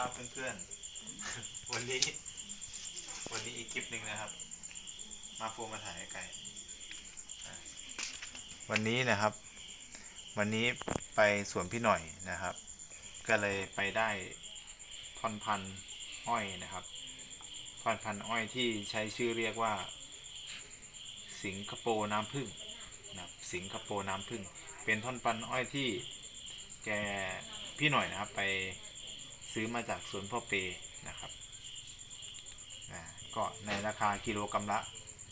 ครับเพื่อนๆ วันนี้ วันนี้อีกคลิปหนึ่งนะครับ มาโฟมาถ่ายไก่อะวันนี้นะครับ วันนี้ไปสวนพี่หน่อยนะครับ ก็เลยไปได้ท่อนพันอ้อยนะครับท่อนพันอ้อยที่ใช้ชื่อเรียกว่า สิงคโปร์น้ำผึ้งนะครับสิงคโปร์น้ำผึ้งเป็นท่อนพันอ้อยที่แกพี่หน่อยนะครับไป ซื้อมาจากสวนพ่อเปนะครับนะก็ในราคากิโลกรัมละ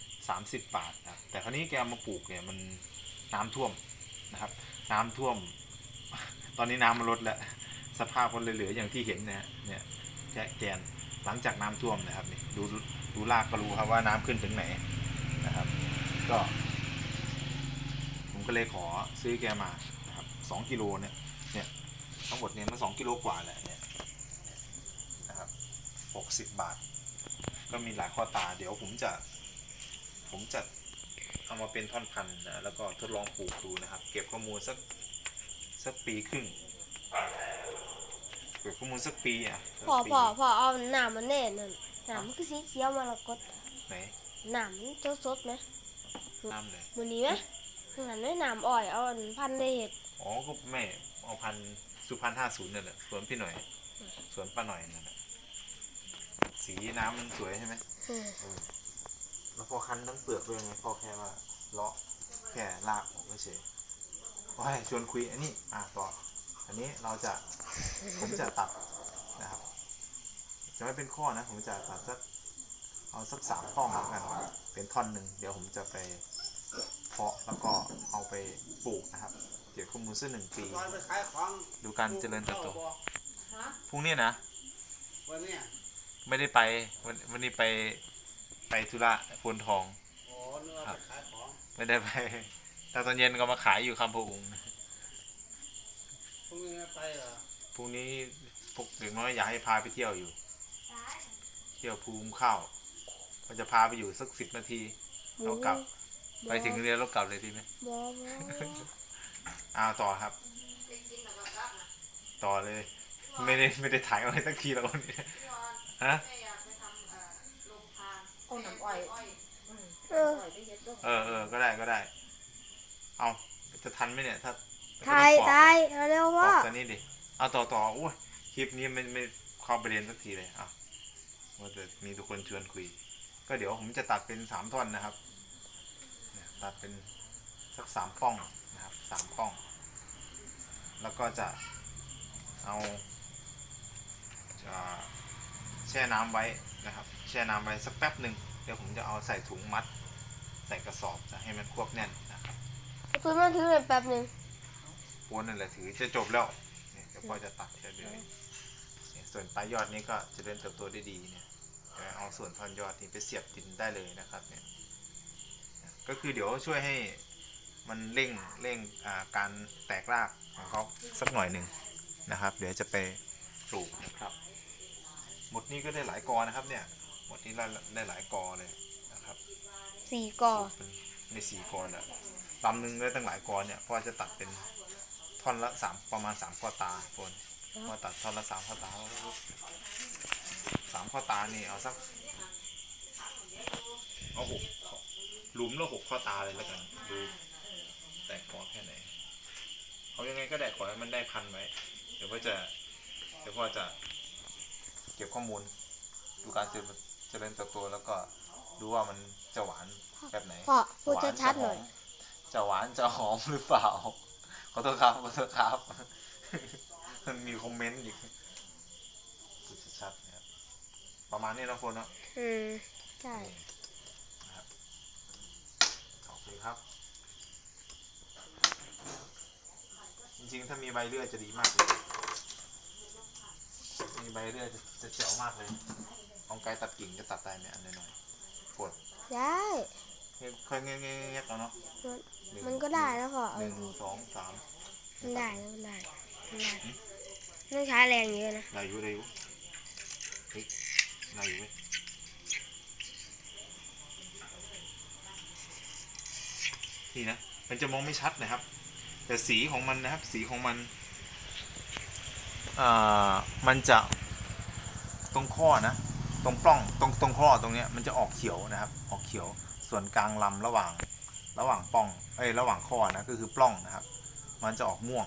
30 บาทนะแต่คราวนี้แกเอามาปลูกเนี่ยมันน้ำท่วมนะครับ น้ำท่วม ตอนนี้น้ำมันลดแล้ว สภาพคนเหลือๆอย่างที่เห็นนยเนี่ยแกะแกนหลังจากน้ำท่วมนะครับนี่ดูดูรากก็รู้ครับว่าน้ำขึ้นถึงไหนนะครับ ก็ ผมก็เลยขอซื้อแกมานะครับสองกิโลเนี่ยเนี่ยทั้งหมดเนี่ยมันสองกิโลกว่าแหละ 60 บาท ก็มีหลายข้อตา เดี๋ยวผมจะ ผมจะเอามาเป็นท่อนพันนะ แล้วก็ทดลองปลูกดูนะครับ เก็บข้อมูลสักสักปีครึ่ง เก็บข้อมูลสักปีอะพอปีพอพอเอาหนามมันแน่นั่นหนามมันก็สีเขียวมรกตไหนหนามมันจะสดไหมน้ำเลยมือนี้ไหมข้างหลังไม่หนามอ่อยเอาพันได้เห็ดอ๋อก็แม่เอาพันสุพรรณห้าศูนย์นั่นแหละสวนพี่หน่อย สวนป้าหน่อยนั่นแหละ สีน้ำมันสวยใช่ไหมอืมเออแล้วพอคั้นทั้งเปลือกด้วยไงพอแค่ว่าเลาะแค่ลากออกเฉยโอ้ยชวนคุยอันนี้อะต่ออันนี้เราจะผมจะตัดนะครับ จะไม่เป็นข้อนะ ผมจะตัดสักเอาสักสามต้องแล้วกันเป็นท่อนหนึ่งเดี๋ยวผมจะไปเพาะแล้วก็เอาไปปลูกนะครับเกี่ยวกับข้อมูลสักหนึ่งปีตอนไปขายของดูการเจริญเติบโตฮะพรุ่งนี้นะ วันเนี้ย ไม่ได้ไปวันวันนี้ไปไปธุระพลทองโอ้นึกว่าไปขายของไม่ได้ไปแต่ตอนเย็นก็มาขายอยู่คำพะอุงพรุ่งนี้ไม่ไปเหรอพรุ่งนี้พวกเด็กน้อยอยากให้พาไปเที่ยวอยู่ เที่ยวภูมิข้าวก็จะพาไปอยู่สักสิบนาทีเรากลับ ไปถึงเรียนแล้วกลับเลยดีไหมบอบออ้าวต่อครับ ต่อเลย ไม่ได้ไม่ได้ถ่ายอะไรสักทีแล้ววันนี้ ฮะเอาน้ำอ้อยอืมเออ อ้อยไปเฮ็ดด้วยเออเออก็ได้ก็ได้ เอาจะทันไหมเนี่ย ถ้าทายทายเอาเร็วบพ่ออกตอนนี้ดิ เอาต่อต่ออุ้ยคลิปนี้ไม่ไม่เข้าประเด็นสักทีเลยอะว่าจะมีทุกคนชวนคุย ก็เดี๋ยวผมจะตัดเป็นสามท่อนนะครับเนี่ยตัดเป็นสักสามป้องนะครับสามป้อง แล้วก็จะเอาจะ แช่น้ำไว้นะครับ แช่น้ำไว้สักแป๊บหนึ่งเดี๋ยวผมจะเอาใส่ถุงมัด ใส่กระสอบจะให้มันควบแน่นนะครับคือมาถือเลยแป๊บหนึงปวนนั่นแหละถือจะจบแล้วเนี่ยเดี๋ยวพ่อจะตัดเฉยเลยเนี่ยส่วนปลายยอดนี้ก็เจะเดินเติบโตได้ดีเนี่ยเดี๋ยวเอาส่วนท่อนยอดนี้ไปเสียบดินได้เลยนะครับเนี่ยก็คือเดี๋ยวช่วยให้มันเร่งเร่งอ่าการแตกรากของเขาสักหน่อยหนึ่งนะครับ เดี๋ยวจะไปปลูกนะครับ หมดนี้ก็ได้หลายกอนะครับเนี่ย หมดนี้ได้ได้หลายกอเลยนะครับสี่กอเป็นในสี่กรอะลำหนึ่งได้ตั้งหลายกรเนี่ยพ่อจะตัดเป็นท่อนละสามประมาณสามข้อตาปนพ่อตัดท่อนละสามข้อตาสามข้อตานี่เอาสักเอาหกหลุมละหกข้อตาเลยแล้วกันดูแตกกอแค่ไหนเอายังไงก็ได้ขอให้มันได้พันไว้เดี๋ยวพ่อจะเดี๋ยวพ่อจะ เก็บข้อมูล ดูการเจริญเจริญเติบโตแล้วก็ดูว่ามันจะหวานแบบไหนพ่อพูดชัดๆหน่อยจะหวานจะหอมหรือเปล่าขอโทษครับขอโทษครับ มันมีคอมเมนต์อีกพูดชัดๆนะครับประมาณนี้นะคนเนาะอืมใช่นะครับโอเคครับ จริงๆ ถ้ามีใบเลื่อยจะดีมากเลยมี ใบเลื่อยจะจะเจ๋วมากเลยเอาไกลตัดกิ่งจะตัดได้ไหมอันน้อยๆปวดได้ค่อยๆเงี้ยๆๆเอาเนาะหงมันก็ได้แล้วพ่อเอาหนึ่งดีสองสามมันได้มันได้มันได้ไม่ต้องใช้แรงเยอะนะได้อยู่ได้อยู่เฮ้ยได้อยู่เว้ยนี่นะมันจะมองไม่ชัดนะครับ แต่สีของมันนะครับ สีของมัน อ่า มันจะ ตรงข้อนะ ตรงปล้องตรงตรงข้อตรงเนี้ยมันจะออกเขียวนะครับ ออกเขียว ส่วนกลางลำระหว่างระหว่างปล้อง เอ้ยระหว่างข้อนะก็คือปล้องนะครับ มันจะออกม่วง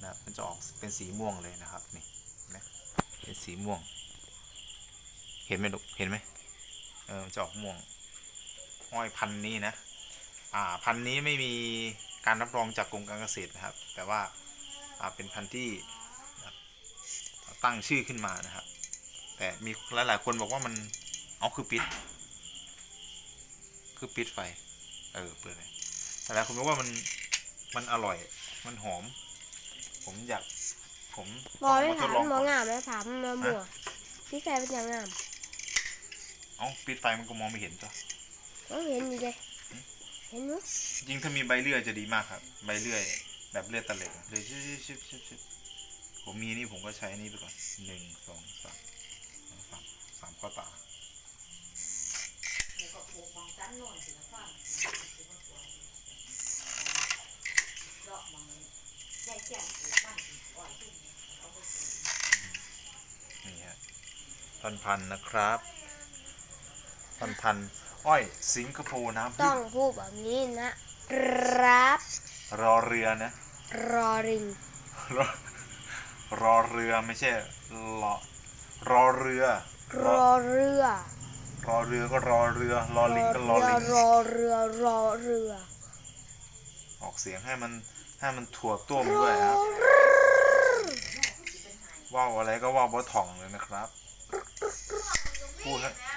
นะครับมันจะออกเป็นสีม่วงเลยนะครับนี่เห็นไหมเป็นสีม่วง เห็นไหมลูกเห็นไหมเออจะออกม่วงอ้อยพันนี้นะ อ่าพันนี้ไม่มีการรับรองจากกรมการเกษตรนะครับ แต่ว่าอ่าเป็นพันธุ์ที่ตั้งชื่อขึ้นมานะครับ แต่มีหลายๆคนบอกว่ามันเอาคือปิด คือปิดไฟ เออเปิดเลยแต่หลายคนบอกว่ามันมันอร่อย มันหอม ผมอยาก ผมบอไม่เทถามดลองหมอก่อนงามแล้วถามมาหมัวพี่แฟนเป็นยังงามเอ้าปิดไฟมันก็มองไม่เห็นจ้ะก็เห็นอยู่เลยเห็นมั้ยจริงถ้ามีใบเลื่อยจะดีมากครับ ใบเลื่อย แบบเลื่อยตะเหล็กเลยชิบชิบชิบชิบผมมีนี่ผมก็ใช้นี่ไปก่อนหนึ่งสองสาม สามสามข้อตาหมูกับผูกมองสั้นโน่นสิแล้วฟังดอกมองแยกแจ้งผูกบ้านอ่อยขึ้นเอาไปปลูกนี่ฮะพันพันนะครับ พันพันอ้อยสิงคโปร์น้ำต้พึ่องงพูดแบบนี้นะครับรอเรือนะ รอริงรอรอเรือไม่ใช่รอรอเรือ รอเรือรอเรือก็รอเรือรอลิงก็รอลิงรอเรือรอเรือ ออกเสียงให้มันให้มันถั่วต้วมด้วยนะครับว่าวอะไรก็ว่าวบอถ่องเลยนะครับพูดให้